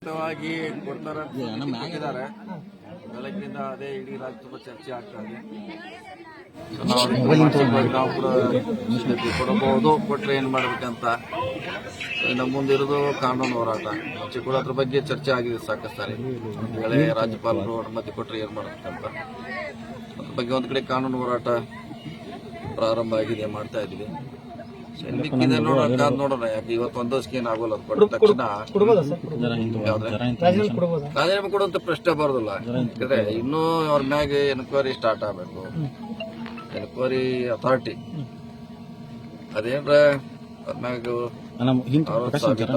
ಉಚಿತವಾಗಿ ಕೊಡ್ತಾರೆ ಹಾಕಿದ್ದಾರೆ ಬೆಳಗ್ಗಿನಿಂದ ಅದೇ ಇಡೀ ರಾಜ್ಯ ತುಂಬ ಚರ್ಚೆ ಆಗ್ತಾ ಇದೆ. ನಾವು ಕೂಡ ಕೊಡಬಹುದು ಕೊಟ್ರೆ ಏನ್ ಮಾಡ್ಬೇಕಂತ. ನಮ್ಮ ಮುಂದಿರೋದು ಕಾನೂನು ಹೋರಾಟ. ಮುಂಚೆ ಕೂಡ ಅದ್ರ ಬಗ್ಗೆ ಚರ್ಚೆ ಆಗಿದೆ ಸಾಕಷ್ಟು ಸಾರಿ. ಒಂದ್ ವೇಳೆ ರಾಜ್ಯಪಾಲರು ಅನುಮತಿ ಕೊಟ್ರೆ ಏನ್ ಮಾಡ್ಬೇಕಂತ. ಅದ್ರ ಬಗ್ಗೆ ಒಂದ್ ಕಡೆ ಕಾನೂನು ಹೋರಾಟ ಪ್ರಾರಂಭ ಆಗಿದೆ ಮಾಡ್ತಾ ಮಿಕ್ಕಿದೆ ನೋಡೋಣ ನೋಡೋಣ ಯಾಕೆ ಇವತ್ತು ಆಗೋಲ್ಲ ತಕ್ಷಣ? ರಾಜೀನಾಮೆ ಕೊಡುವಂತ ಪ್ರಶ್ನೆ ಬರೋದಿಲ್ಲ. ಯಾಕಂದ್ರೆ ಇನ್ನೂ ಅವ್ರ ಮ್ಯಾಗ ಎನ್ಕ್ವೈರಿ ಸ್ಟಾರ್ಟ್ ಆಗ್ಬೇಕು. ಎನ್ಕ್ವೈರಿ ಅಥಾರಿಟಿ ಅದೇನ್ರ? ಅವ್ರ ಮ್ಯಾಗ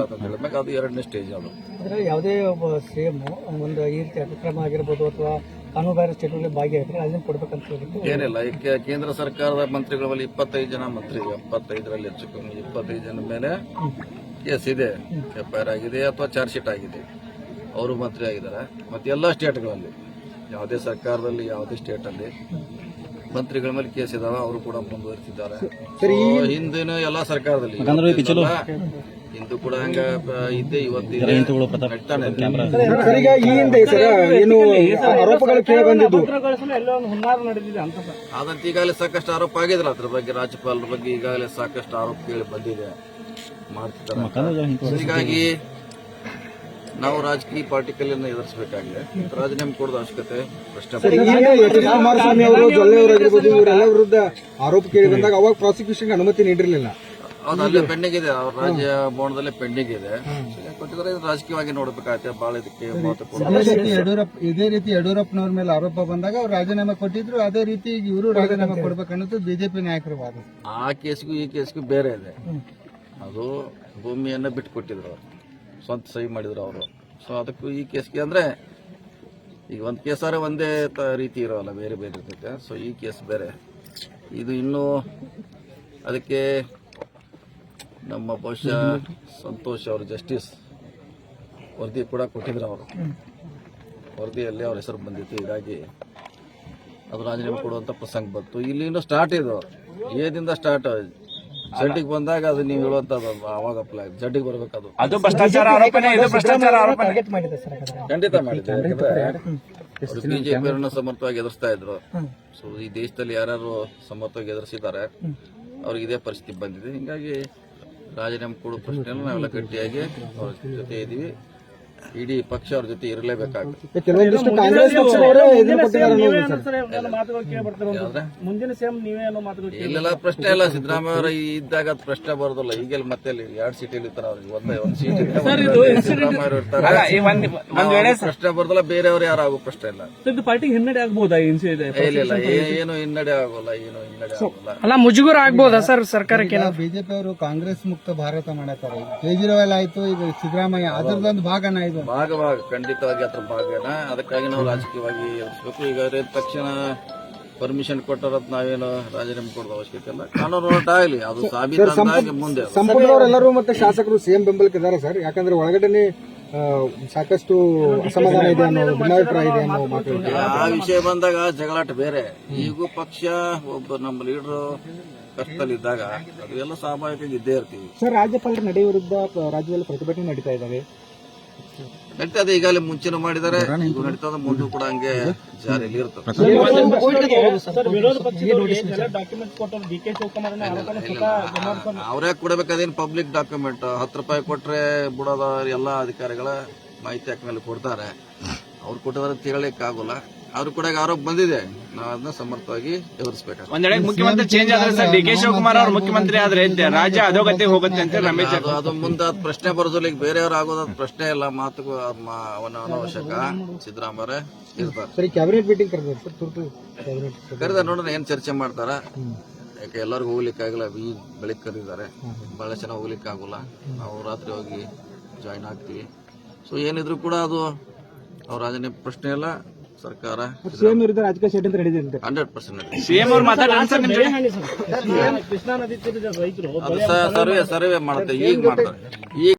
ಅಂತ ಹೇಳಿದ್ಮ್ಯಾಗ ಅದು ಎರಡನೇ ಸ್ಟೇಜ್ ಅದು. ಅಂದರೆ ಯಾವುದೇ ಒಬ್ಬ ಸೇಮ್ ಒಂದು ಈ ರೀತಿ ಅತಿಕ್ರಮ ಆಗಿರ್ಬೋದು ಅಥವಾ ಕಾನೂನುಬಾಹಿರ ಚಟುವಟಿಕೆ ಭಾಗಿಯಾಗಿದ್ರೆ ಅದನ್ನು ಕೊಡ್ಬೇಕಂತ ಏನಿಲ್ಲ ಈ ಕೆ- ಕೇಂದ್ರ ಸರ್ಕಾರದ ಮಂತ್ರಿಗಳ ಮೇಲೆ ಇಪ್ಪತ್ತೈದು ಜನ ಮಂತ್ರಿ ಎಪ್ಪತ್ತೈದರಲ್ಲಿ ಹೆಚ್ಚು ಕಮ್ಮಿ ಇಪ್ಪತ್ತೈದು ಜನ ಮೇಲೆ ಕೇಸ್ ಇದೆ. ಎಫ್ಐಆರ್ ಆಗಿದೆ ಅಥವಾ ಚಾರ್ಜ್ ಶೀಟ್ ಆಗಿದೆ. ಅವರು ಮಂತ್ರಿ ಆಗಿದ್ದಾರೆ. ಮತ್ತೆ ಎಲ್ಲ ಸ್ಟೇಟ್ಗಳಲ್ಲಿ ಯಾವುದೇ ಸರ್ಕಾರದಲ್ಲಿ ಯಾವುದೇ ಸ್ಟೇಟ್ ಅಲ್ಲಿ. ಮಂತ್ರಿಗಳ ಮೇಲೆ ಕೇಸ್ ಇದಾವೆ ಅವರು ಕೂಡ ಮುಂದುವರಿಸಿದ್ದಾರೆ. ಹಿಂದಿನ ಎಲ್ಲ ಸರ್ಕಾರದಲ್ಲಿ ಇಂದು ಕೂಡ ಹಂಗ ಇದ್ದೆ ಇವತ್ತು ಇವತ್ತಿದೆ ನಡ್ತಾನೆ ಇದೆ. ಸರ್ ಈ ಹಿಂದೆ ಸರ್ ಆರೋಪಗಳು ಕೇಳಿ ಬಂದಿದ್ದು. ಎಲ್ಲೋ ಒಂದು ಹುನ್ನಾರ ನಡೆದಿದೆ ಅಂತ ಸರ್. ಆದಂತ ಈಗಾಗಲೇ ಸಾಕಷ್ಟು ಆರೋಪ ಆಗಿದ್ರೆ ಅದ್ರ ಬಗ್ಗೆ ರಾಜ್ಯಪಾಲರ ಬಗ್ಗೆ ಈಗಾಗಲೇ ಸಾಕಷ್ಟು ಆರೋಪ ಕೇಳಿ ಬಂದಿದೆ. ಮಾಡ್ತಿದ್ದಾರೆ. ಹೀಗಾಗಿ ನಾವು ರಾಜಕೀಯ ಪಾರ್ಟಿಕಲ್ ಎದುರಿಸಬೇಕಾಗಿದೆ. ರಾಜೀನಾಮೆ ಕೊಡೋದು ಅವಶ್ಯಕತೆ ಕುಮಾರಸ್ವಾಮಿ ಅವರು ಇವರೆಲ್ಲ ವಿರುದ್ಧ ಆರೋಪ ಕೇಳಿ ಬಂದಾಗ ಅವಾಗ ಪ್ರಾಸಿಕ್ಯೂಷನ್ ಅನುಮತಿ ನೀಡಿರಲಿಲ್ಲ. ಅದು ಅಲ್ಲೇ ಪೆಂಡಿಂಗ್ ಇದೆ ಅವ್ರ ರಾಜ್ಯ ಭವನದಲ್ಲೇ ಪೆಂಡಿಂಗ್ ಇದೆ ಕೊಟ್ಟಿದ್ರೆ ರಾಜಕೀಯವಾಗಿ ನೋಡ್ಬೇಕಾಗತ್ತೆ ಬಹಳ ಇದಕ್ಕೆ ಯಡಿಯೂರಪ್ಪ ಇದೇ ರೀತಿ ಯಡಿಯೂರಪ್ಪನವ್ರ ಮೇಲೆ ಆರೋಪ ಬಂದಾಗ ಅವ್ರು ರಾಜೀನಾಮೆ ಕೊಟ್ಟಿದ್ರು ಅದೇ ರೀತಿ ಇವರು ರಾಜೀನಾಮೆ ಕೊಡ್ಬೇಕನ್ನೋದು ಬಿಜೆಪಿ ನಾಯಕರು ವಾದ. ಆ ಕೇಸ್ಗೂ ಈ ಕೇಸ್ಗೂ ಬೇರೆ ಇದೆ. ಅದು ಭೂಮಿಯನ್ನ ಬಿಟ್ಟು ಕೊಟ್ಟಿದ್ರು ಅವರು. ಸ್ವಂತ ಸಹಿ ಮಾಡಿದ್ರು ಅವರು. ಸೊ ಅದಕ್ಕೂ ಈ ಕೇಸ್ಗೆ ಅಂದ್ರೆ ಈಗ ಒಂದು ಕೇಸಾರೆ ಒಂದೇ ತ, ರೀತಿ ಇರೋಲ್ಲ, ಬೇರೆ ಬೇರೆ ಇರ್ತೈತೆ. ಸೊ ಈ ಕೇಸ್ ಬೇರೆ. ಇದು ಇನ್ನೂ ಅದಕ್ಕೆ ನಮ್ಮ ಬಹುಶಃ ಸಂತೋಷ್ ಅವರು, ಜಸ್ಟಿಸ್ ವರದಿ ಕೂಡ ಕೊಟ್ಟಿದ್ರು ಅವರು. ವರದಿಯಲ್ಲಿ ಅವ್ರ ಹೆಸರು ಬಂದಿತ್ತು. ಹೀಗಾಗಿ ಅದು ರಾಜೀನಾಮೆ ಕೊಡುವಂತ ಪ್ರಸಂಗ ಬಂತು. ಇಲ್ಲಿ ಇನ್ನೂ ಸ್ಟಾರ್ಟ್ ಇದು. ಏದಿಂದ ಸ್ಟಾರ್ಟ್ ಜಡ್ಡಿಗೆ ಬಂದಾಗ ಅದು ನೀವು ಹೇಳುವಂತದ್ದು ಅವಾಗ ಆವಾಗ ಅಪ್ಲೈ ಜಡ್ಡಿಗೆ ಬರ್ಬೇಕು ಅದು. ಭ್ರಷ್ಟಾಚಾರ ಆರೋಪನೆ ಇದು ಭ್ರಷ್ಟಾಚಾರ ಆರೋಪನೆ. ಖಂಡಿತ ಮಾಡಿದೆ. ಯಾಕಂದ್ರೆ ಅವರು ಬಿಜೆಪಿಯವರನ್ನ ಸಮರ್ಥವಾಗಿ ಎದುರಿಸ್ತಾ ಇದ್ರು. ಸೊ ಈ ದೇಶದಲ್ಲಿ ಯಾರು ಸಮರ್ಥವಾಗಿ ಎದುರಿಸಿದ್ದಾರೆ ಅವ್ರಿಗೆ ಇದೇ ಪರಿಸ್ಥಿತಿ ಬಂದಿದೆ. ಹಿಂಗಾಗಿ ರಾಜೀನಾಮೆ ಕೊಡೋ ಪ್ರಶ್ನೆಯನ್ನು ನಾವೆಲ್ಲ ಗಟ್ಟಿಯಾಗಿ ಅವ್ರ ಜೊತೆ ಇದೀವಿ ಇಡೀ ಪಕ್ಷ ಅವ್ರ ಜೊತೆ ಇರಲೇಬೇಕಾಗುತ್ತೆ ಕೆಲವೊಂದಿಷ್ಟು ಕಾಂಗ್ರೆಸ್ ಪಕ್ಷದವರೇ ಇದನ್ನ ಕೊಟ್ಟಿದ್ದಾರೆ ಯಾವ್ದ್ರೆ ಮುಂದಿನ ಸಿಎಂ ನೀವೇ ಅನ್ನೋ ಮಾತುಗಳು ಇಲ್ಲೆಲ್ಲ ಪ್ರಶ್ನೆ ಇಲ್ಲ ಸಿದ್ದರಾಮಯ್ಯ ಅವರ ಇದ್ದಾಗ ಅದು ಪ್ರಶ್ನೆ ಬರೋದಿಲ್ಲ. ಈಗೆಲ್ಲ ಮತ್ತೆ ಎರಡ್ ಸೀಟ್ ಇರ್ತಾರ ಅವ್ರಿಗೆ. ಒಂದೇ ಒಂದ್ ಸೀಟ್ ಸಿದ್ದರಾಮಯ್ಯ ಅವರು ಇರ್ತಾರೆ. ಅಲ್ಲ, ಈ ಒಂದ್ ಒಂದ್ ಪ್ರಶ್ನೆ ಬರೋದಿಲ್ಲ ಬೇರೆಯವ್ರು ಯಾರು ಆಗೋ ಪ್ರಶ್ನೆ ಇಲ್ಲ. ಇದು ಪಾರ್ಟಿಗೆ ಹಿನ್ನಡೆ ಆಗ್ಬೋದಾ ಏ, ಇಲ್ಲ ಇಲ್ಲ ಏ- ಏನು ಹಿನ್ನಡೆ ಆಗೋಲ್ಲ ಏನು ಹಿನ್ನಡೆ ಆಗೋಲ್ಲ. ಅಲ್ಲ ಮುಜುಗರ ಆಗ್ಬೋದಾ ಸರ್ ಸರ್ಕಾರಕ್ಕೆ ಬಿಜೆಪಿ ಅವರು ಕಾಂಗ್ರೆಸ್ ಮುಕ್ತ ಭಾರತ ಮಾಡತಾರೆ ಕೇಜ್ರಿವಾಲ್ ಆಯ್ತು ಈಗ ಸಿದ್ದರಾಮಯ್ಯ ಅದರದೊಂದು ಭಾಗನ ಇದು ಭಾಗ ಖಂಡಿತವಾಗಿ ಅದ್ರ ಭಾಗನ. ಅದಕ್ಕಾಗಿ ನಾವು ರಾಜಕೀಯವಾಗಿ ಎದುರಿಸ್ಬೇಕು ಈಗ ಅವ್ರ ತಕ್ಷಣ ಪರ್ಮಿಷನ್ ಕೊಟ್ಟರತ್ ನಾವೇನು ರಾಜೀನಾಮೆ ಕೊಡೋದು ಅವಶ್ಯಕತೆ ಇಲ್ಲ. ಕಾನೂನು ಹೋರಾಟ ಆಗಲಿ ಅದು ಸಾಬೀತಾಗಿ ಮುಂದೆ. ಸಂಪುಟದವರೆಲ್ಲರೂ ಮತ್ತೆ ಶಾಸಕರು ಸಿಎಂ ಬೆಂಬಲಕ್ಕೆ ಇದ್ದಾರೆ ಸರ್. ಯಾಕಂದ್ರೆ ಒಳಗಡೆನೆ ಸಾಕಷ್ಟು ಅಸಮಾಧಾನ ಇದೆ ಅನ್ನೋ ಭಿನ್ನಾಭಿಪ್ರಾಯ ಇದೆ ಅನ್ನೋ ಮಾತು ಆ ವಿಷಯ ಬಂದಾಗ ಜಗಳಾಟ ಬೇರೆ. ಈಗೂ ಪಕ್ಷ ಒಬ್ಬ ನಮ್ಮ ಲೀಡರ್ ಕಷ್ಟದಲ್ಲಿದ್ದಾಗ ಅದು ಎಲ್ಲ ಸ್ವಾಭಾವಿಕವಾಗಿ ಇದ್ದೇ ಇರ್ತೀವಿ. ಸರ್ ರಾಜ್ಯಪಾಲರ ನಡೆಯ ವಿರುದ್ಧ ರಾಜ್ಯದಲ್ಲಿ ಪ್ರತಿಭಟನೆ ನಡೀತಾ ಇದ್ದಾವೆ. ನಡೀತದೆ ಈಗಾಗಲೇ ಮುಂಚೆನೂ ಮಾಡಿದ್ದಾರೆ. ಇದು ನಡೀತದ ಮುಂದೂ ಕೂಡ ಹಂಗೆ ಜಾರಿಯಲ್ಲಿ ಇರ್ತದೆ. ಅವ್ರ್ಯಾಕ್ ಕೊಡ್ಬೇಕು ಅದೇನು ಪಬ್ಲಿಕ್ ಡಾಕ್ಯುಮೆಂಟ್ ಹತ್ತು ರೂಪಾಯಿ ಕೊಟ್ರೆ ಬಿಡೋದ ಎಲ್ಲ ಅಧಿಕಾರಿಗಳ ಮಾಹಿತಿ ಹಾಕ ಮೇಲೆ ಕೊಡ್ತಾರೆ. ಅವ್ರು ಕೊಟ್ಟವರ ತಿಳಲಿಕ್ಕೆ ಆಗೋಲ್ಲ. ಅವ್ರು ಕೂಡ ಆರೋಪ ಬಂದಿದೆ. ನಾವು ಅದನ್ನ ಸಮರ್ಥವಾಗಿ ಎದುರಿಸಬೇಕು ಒಂದೆಡೆ ಮುಖ್ಯಮಂತ್ರಿ ಚೇಂಜ್ ಆದ್ರೆ ಸರ್ ಡಿ ಕೆ ಶಿವಕುಮಾರ್ ಅವ್ರು ಮುಖ್ಯಮಂತ್ರಿ ಆದ್ರೆ ಇದ್ದೆ ರಾಜ್ಯ ಅಧೋಗತಿ ಹೋಗುತ್ತೆ ಅಂತ ರಮೇಶ್ ಅದು ಮುಂದೆ ಅದ್ ಪ್ರಶ್ನೆ ಬರೋದಿಲ್ಲ ಈಗ ಬೇರೆಯವ್ರು ಆಗೋದ್ ಪ್ರಶ್ನೆ ಇಲ್ಲ. ಮಾತುಗೂ ಅವನ ಅನವಶ್ಯಕ. ಸಿದ್ದರಾಮಯ್ಯ ಇರ್ತಾರೆ. ಸರಿ ಕ್ಯಾಬಿನೆಟ್ ಮೀಟಿಂಗ್ ಕರೆದ್ರು ಸರ್ ತುರ್ತು ಕ್ಯಾಬಿನೆಟ್ ಕರೆದ ನೋಡೋಣ ಏನ್ ಚರ್ಚೆ ಮಾಡ್ತಾರ. ಯಾಕೆ ಎಲ್ಲರಿಗೂ ಹೋಗ್ಲಿಕ್ಕಾಗಲ್ಲ ಈ ಬೆಳಿಗ್ಗೆ ಕರೆದಿದ್ದಾರೆ. ಬಹಳ ಚೆನ್ನಾಗಿ ಹೋಗ್ಲಿಕ್ಕಾಗಲ್ಲ ನಾವು ರಾತ್ರಿ ಹೋಗಿ ಜಾಯಿನ್ ಆಗ್ತೀವಿ. ಸೊ ಏನಿದ್ರು ಕೂಡ ಅದು ಅವ್ರ ರಾಜನೇ ಪ್ರಶ್ನೆ ಇಲ್ಲ ಸರ್ಕಾರ ಸಿಎಂ ವಿರುದ್ಧ ರಾಜಕೀಯ ಷಡ್ಯಂತ್ರ ನಡೆದಿದೆ ಹಂಡ್ರೆಡ್ ಪರ್ಸೆಂಟ್ ಸಿಎಂ ಅವ್ರು ಮಾತಾಡ್ತಾರೆ ಸರ್ ನಿಮ್ ಜೊತೆ ಕೃಷ್ಣಾ ನದಿ ತೀರದ ರೈತರು ಅದು ಸರ್ವೆ ಸರ್ವೆ ಮಾಡ್ತಾರೆ ಈಗ ಮಾಡ್ತಾರೆ ಈಗ